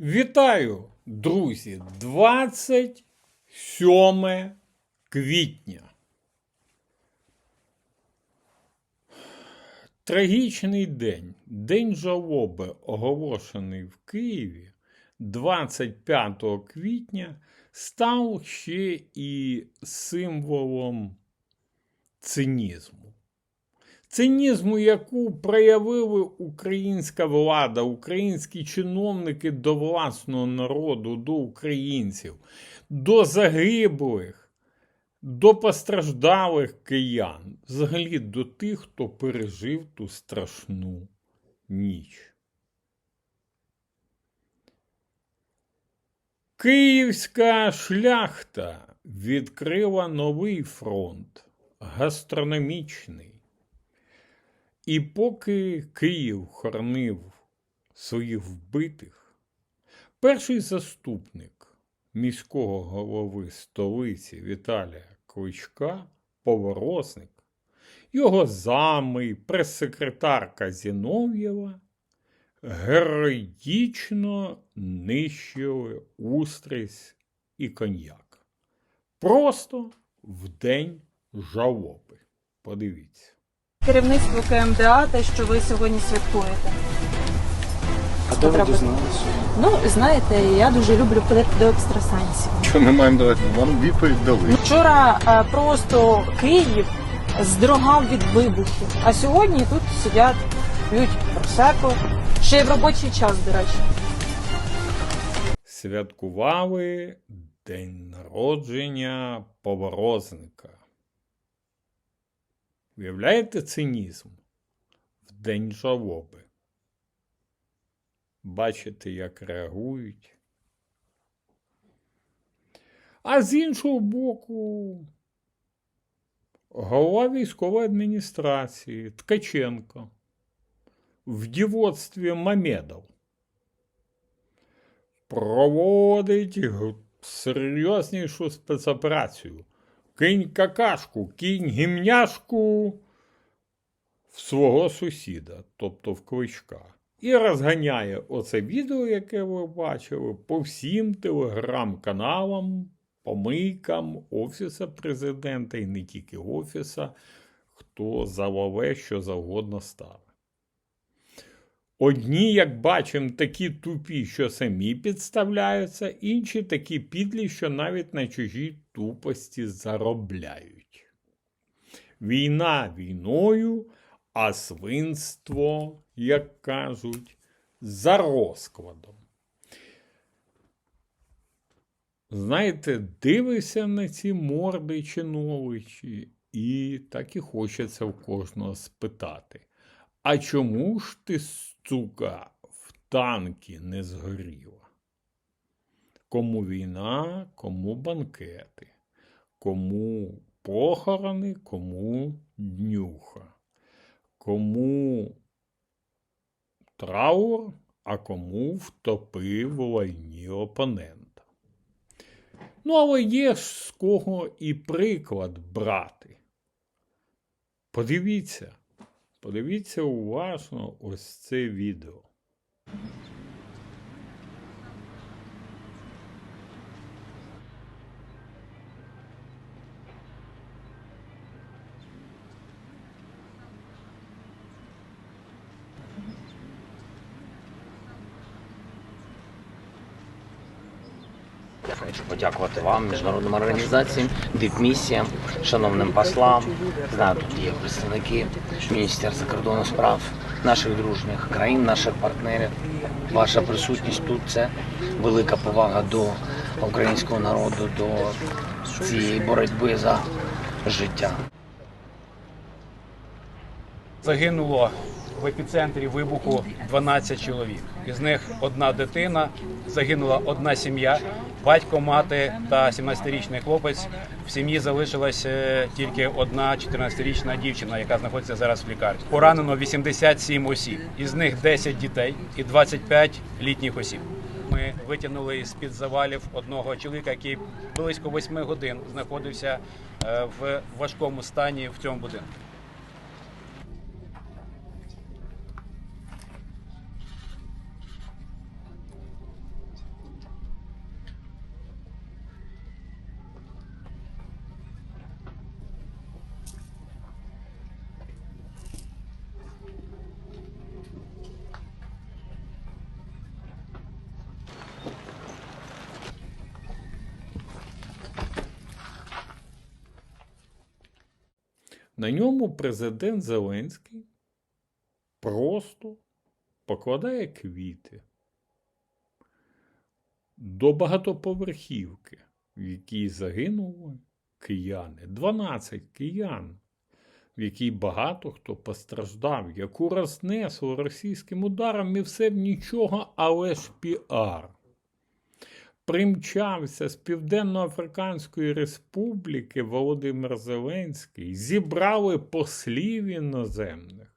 Вітаю, друзі! 27 квітня. Трагічний день. День жалоби, оголошений в Києві 25 квітня, став ще і символом цинізму. Цинізму, яку проявили українська влада, українські чиновники до власного народу, до українців, до загиблих, до постраждалих киян, взагалі до тих, хто пережив ту страшну ніч. Київська шляхта відкрила новий фронт гастрономічний. І поки Київ хоронив своїх вбитих, перший заступник міського голови столиці Віталія Кличка, поворозник, його зами, прес-секретарка Зінов'єва героїчно нищили устрись і коньяк. Просто в день жалоби. Подивіться. Керівництво КМДА, те, що ви сьогодні святкуєте. А де ви дізналися? Ну, знаєте, я дуже люблю ходити до екстрасенсів. Що ми маємо давати? Вам відповідь дали. Вчора е, просто Київ здрогав від вибухів, а сьогодні тут сидять, п'ють просеко. Ще й в робочий час, до речі. святкували день народження поворозника. Уявляєте цинізм в день жалоби? Бачите, як реагують. А з іншого боку, голова військової адміністрації Ткаченко в дівоцтві Мамедов проводить серйознішу спецоперацію. Кинь какашку, кинь гімняшку в свого сусіда, тобто в кличка. І розганяє оце відео, яке ви бачили, по всім телеграм-каналам, помийкам Офіса президента і не тільки Офіса, хто залове що завгодно ставить. Одні, як бачимо, такі тупі, що самі підставляються, інші такі підлі, що навіть на чужій тупості заробляють. Війна війною, а свинство, як кажуть, за розкладом. Знаєте, дивишся на ці морди чиновичі, і так і хочеться в кожного спитати. А чому ж ти, сука, в танки не згоріла? Кому війна, кому банкети, кому похорони, кому днюха, кому траур, а кому втопив у лайні опонента. Ну, але є з кого і приклад брати. Подивіться. Подивіться уважно ось це відео. Хочу подякувати вам, міжнародним організаціям, дипмісіям, шановним послам. Знаю, тут є представники Міністерства закордонних справ наших дружніх країн, наших партнерів. Ваша присутність тут це велика повага до українського народу, до цієї боротьби за життя. Загинуло в епіцентрі вибуху 12 чоловік. Із них одна дитина, загинула одна сім'я, батько, мати та 17-річний хлопець. В сім'ї залишилась е, тільки одна 14-річна дівчина, яка знаходиться зараз в лікарні. Поранено 87 осіб, із них 10 дітей і 25 літніх осіб. Ми витягнули з під завалів одного чоловіка, який близько 8 годин знаходився е, в важкому стані в цьому будинку. На ньому президент Зеленський просто покладає квіти до багатоповерхівки, в якій загинули кияни, 12 киян, в якій багато хто постраждав, яку рознесло російським ударом і все в нічого, але ж піар. Примчався з Південно-Африканської Республіки Володимир Зеленський, зібрали послів іноземних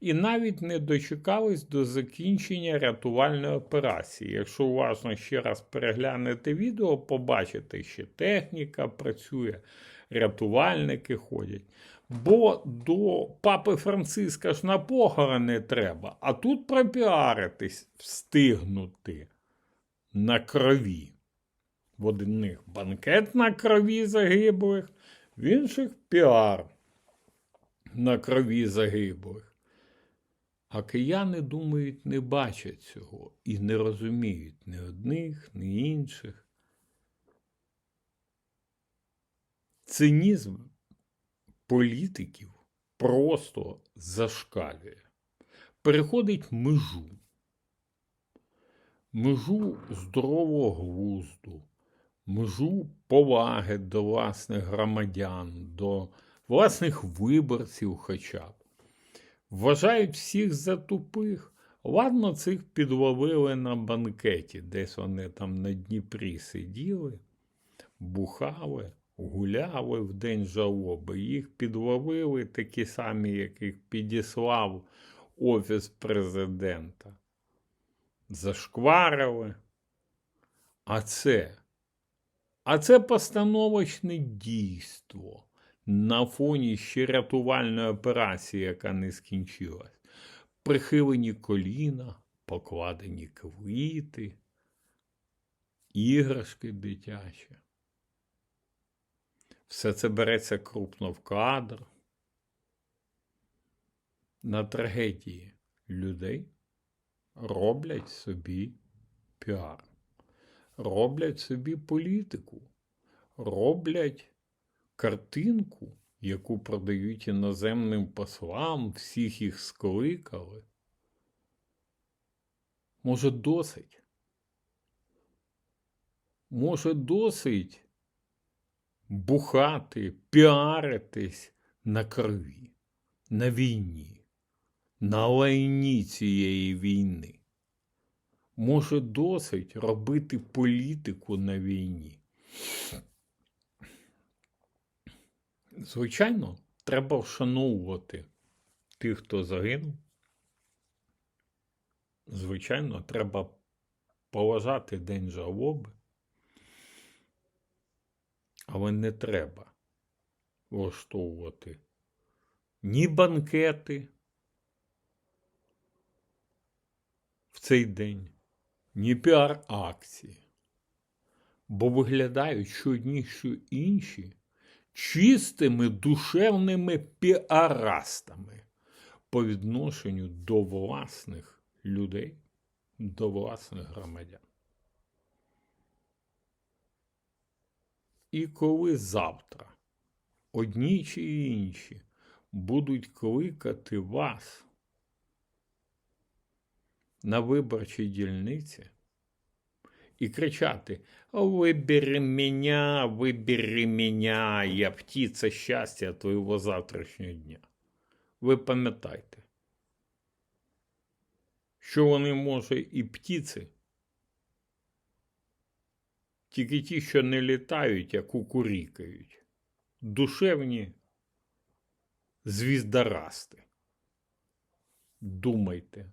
і навіть не дочекались до закінчення рятувальної операції. Якщо уважно ще раз переглянете відео, побачите, що техніка працює, рятувальники ходять. Бо до папи Франциска ж на похорони треба, а тут пропіаритись, встигнути на крові. В одних банкет на крові загиблих, в інших піар на крові загиблих. А кияни думають, не бачать цього і не розуміють ні одних, ні інших. Цинізм політиків просто зашкалює, переходить межу, межу здорового глузду, межу поваги до власних громадян, до власних виборців хоча б. Вважають всіх за тупих. Ладно, цих підловили на банкеті, десь вони там на Дніпрі сиділи, бухали, гуляли в день жалоби. Їх підловили такі самі, яких підіслав Офіс президента. Зашкварили. А це, а це постановочне дійство на фоні ще рятувальної операції, яка не скінчилась. Прихилені коліна, покладені квіти, іграшки дитячі. Все це береться крупно в кадр. На трагедії людей роблять собі піар, роблять собі політику, роблять картинку, яку продають іноземним послам, всіх їх скликали. Може, досить? Може, досить бухати, піаритись на крові, на війні, на лайні цієї війни. Може, досить робити політику на війні. Звичайно, треба вшановувати тих, хто загинув. Звичайно, треба поважати День жалоби. Але не треба влаштовувати ні банкети цей день, ні піар-акції. Бо виглядають що одні, що інші чистими душевними піарастами по відношенню до власних людей, до власних громадян. І коли завтра одні чи інші будуть кликати вас на виборчій дільниці і кричати «Вибери мене, вибери мене, я птиця щастя твоєго завтрашнього дня. Ви пам'ятайте, що вони, може, і птиці, тільки ті, що не літають, а кукурікають, душевні звіздорасти. Думайте,